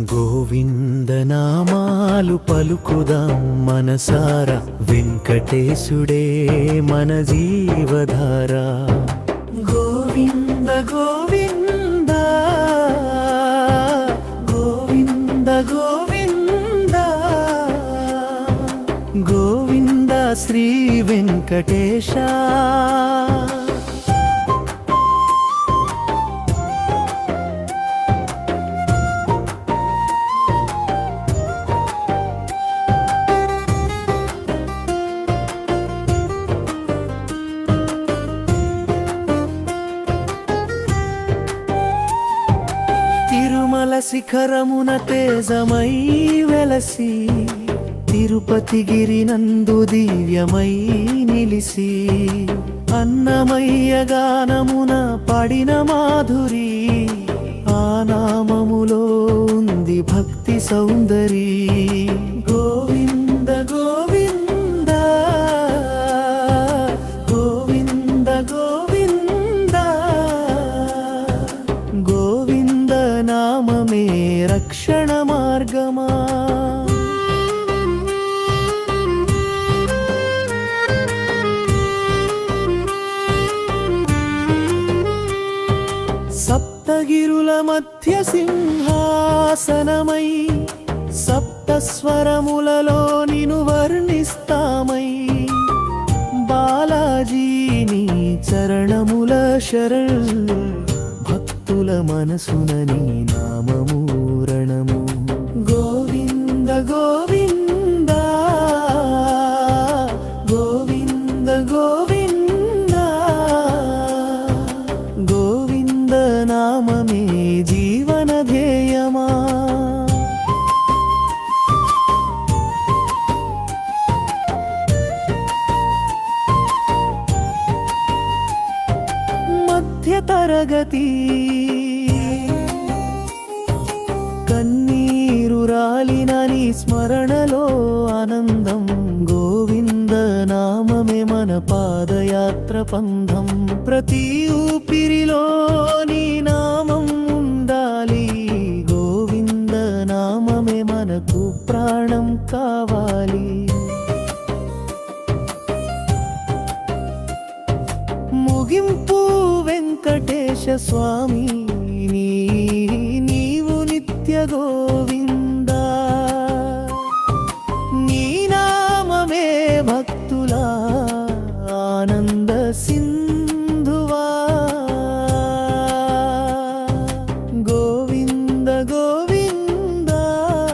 గోవిందనామాలు పలుకుదాం మనసార. వెంకటేశుడే మన జీవధార. గోవింద గోవింద గోవింద గోవింద గోవింద శ్రీ వెంకటేశ. తిరుమల శిఖరమున తేజమై వెలసి తిరుపతి గిరినందు దివ్యమై నిలిసి అన్నమయ్య గానమున పడిన మాధురి ఆ నామములో ఉంది భక్తి సౌందరి. రక్షణ మార్గమా? సప్తగిరుల మధ్య సింహాసనమై సప్తస్వరములలో నిను వర్ణిస్తామై. బాలాజీని చరణముల శరణ్ భక్తుల మనసున నీ నామము. తరగతి. కన్నీరు రాలిన నీ స్మరణలో ఆనందం గోవింద నామమే మన పాదయాత్ర పంధం ప్రతి ఊపిరిలో నీ నామం ఉండాలి గోవింద నామమే మనకు ప్రాణం కావాలి. ముగింపు వెంకటేశ స్వామి నీవు నిత్య గో